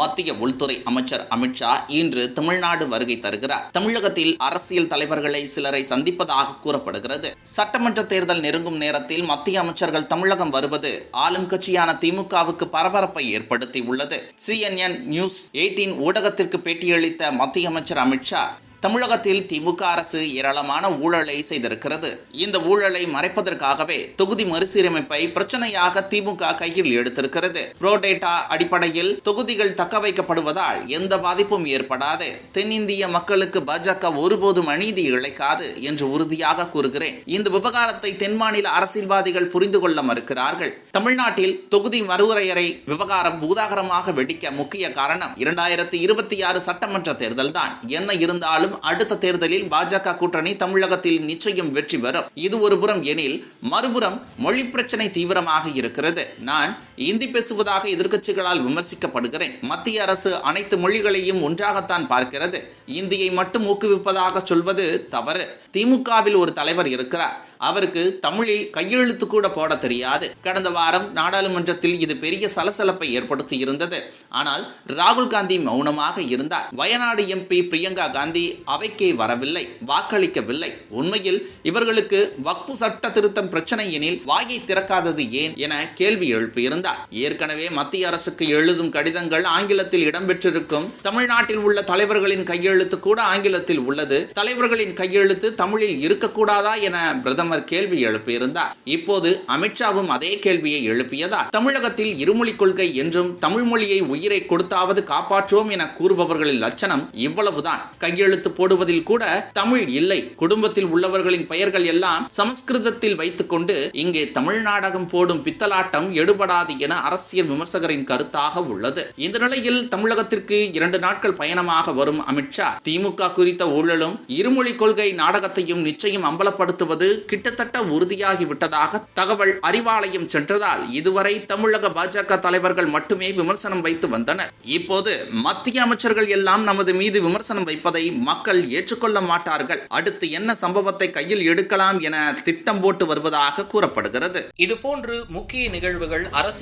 மத்திய உள்துறை அமைச்சர் அமித்ஷா இன்று தமிழ்நாடு வருகை தருகிறார். தமிழகத்தில் அரசியல் தலைவர்களை சிலரை சந்திப்பதாக கூறப்படுகிறது. சட்டமன்ற தேர்தல் நெருங்கும் நேரத்தில் மத்திய அமைச்சர்கள் தமிழகம் வருவது ஆளும் கட்சியான திமுகவுக்கு பரபரப்பை ஏற்படுத்தி உள்ளது சிஎன்என் நியூஸ் எயிட்டீன் ஊடகத்திற்கு பேட்டியளித்த மத்திய அமைச்சர் அமித்ஷா தமிழகத்தில் திமுக அரசு ஏராளமான ஊழலை செய்திருக்கிறது. இந்த ஊழலை மறைப்பதற்காகவே தொகுதி மறுசீரமைப்பை பிரச்சனையாக திமுக கையில் எடுத்திருக்கிறது. புரோடேட்டா அடிப்படையில் தொகுதிகள் தக்க வைக்கப்படுவதால் எந்த பாதிப்பும் ஏற்படாது. தென்னிந்திய மக்களுக்கு பாஜக ஒருபோதும் அநீதி இழைக்காது என்று உறுதியாக கூறுகிறேன். இந்த விவகாரத்தை தென் மாநில அரசியல்வாதிகள் புரிந்து கொள்ள மறுக்கிறார்கள். தமிழ்நாட்டில் தொகுதி மறுவரையறை விவகாரம் பூதாகரமாக வெடிக்க முக்கிய காரணம் இரண்டாயிரத்தி இருபத்தி ஆறு சட்டமன்ற தேர்தல் தான் என்ன இருந்தாலும் அடுத்த தேர்தலில் பாஜக கூட்டணி தமிழகத்தில் நிச்சயம் வெற்றி பெறும். இது ஒரு புறம் எனில் மறுபுறம் மொழி பிரச்சனை தீவிரமாக இருக்கிறது. நான் இந்தி பேசுவதாக எதிர்க்கட்சிகளால் விமர்சிக்கப்படுகிறேன். மத்திய அரசு அனைத்து மொழிகளையும் ஒன்றாகத்தான் பார்க்கிறது. இந்தியை மட்டும் ஊக்குவிப்பதாக சொல்வது தவறு. திமுகவில் ஒரு தலைவர் இருக்கிறார். அவருக்கு தமிழில் கையெழுத்து கூட போட தெரியாது. கடந்த வாரம் நாடாளுமன்றத்தில் இது பெரிய சலசலப்பை ஏற்படுத்தி இருந்தது ஆனால் ராகுல் காந்தி மௌனமாக இருந்தார். வயநாடு எம்பி பிரியங்கா காந்தி அவைக்கே வரவில்லை வாக்களிக்கவில்லை. உண்மையில் இவர்களுக்கு வக்பு சட்ட திருத்தம் பிரச்சனை எனில் வாயை திறக்காதது ஏன் என கேள்வி எழுப்பியிருந்தார். ஏற்கனவே மத்திய அரசுக்கு எழுதும் கடிதங்கள் ஆங்கிலத்தில் இடம்பெற்றிருக்கும். தமிழ்நாட்டில் உள்ள தலைவர்களின் கையெழுத்து கூட ஆங்கிலத்தில் உள்ளது. தலைவர்களின் கையெழுத்து தமிழில் இருக்கக்கூடாதா என பிரதமர் கேள்வி எழுப்பியிருந்தார். இப்போது அமித்ஷாவும் அதே கேள்வியை எழுப்பியதால் தமிழகத்தில் இருமொழி கொள்கை என்றும் தமிழ் மொழியை உயிரை கொடுத்தாவது காப்பாற்றுவோம் என கூறுபவர்களின் லட்சணம் இவ்வளவுதான். கையெழுத்து போடுவதில் கூட தமிழ் இல்லை. குடும்பத்தில் உள்ளவர்களின் பெயர்கள் எல்லாம் சமஸ்கிருதத்தில் வைத்துக்கொண்டு இங்கே தமிழ் நாடகம் போடும் பித்தலாட்டம் எடுபடாது என அரசியல் விமர்சகரின் கருத்தாக உள்ளது. இந்த நிலையில் தமிழகத்திற்கு இரண்டு நாட்கள் பயணமாக வரும் அமித்ஷா திமுக குறித்த ஊழலும் இருமொழி கொள்கை நாடகத்தையும் நிச்சயம் அம்பலப்படுத்துவது கிட்டத்தட்ட உறுதியாகிவிட்டதாக தகவல் அறிவாலயம் சென்றதால் இதுவரை தமிழக பாஜக தலைவர்கள் மட்டுமே விமர்சனம் வைத்து வந்தனர். இப்போது மத்திய அமைச்சர்கள் எல்லாம் நமது மீது விமர்சனம் வைப்பதை மக்கள் ஏற்றுக்கொள்ள மாட்டார்கள். அடுத்து என்ன சம்பவத்தை கையில் எடுக்கலாம் என திட்டம் போட்டு வருவதாக கூறப்படுகிறது. இதுபோன்று முக்கிய நிகழ்வுகள் அரசு